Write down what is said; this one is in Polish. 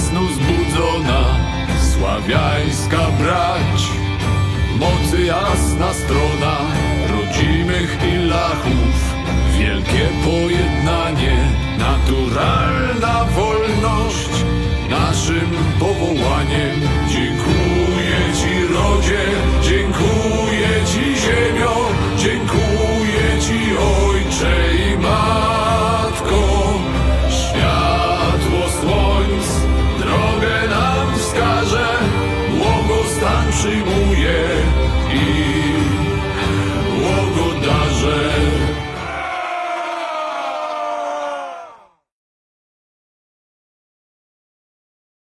snu zbudzona Sławiańska brać. Mocy jasna strona Rodzimych i lachów Wielkie pojednanie Naturalna wolność. Naszym powołaniem Dziękuję. Pan przyjmuje i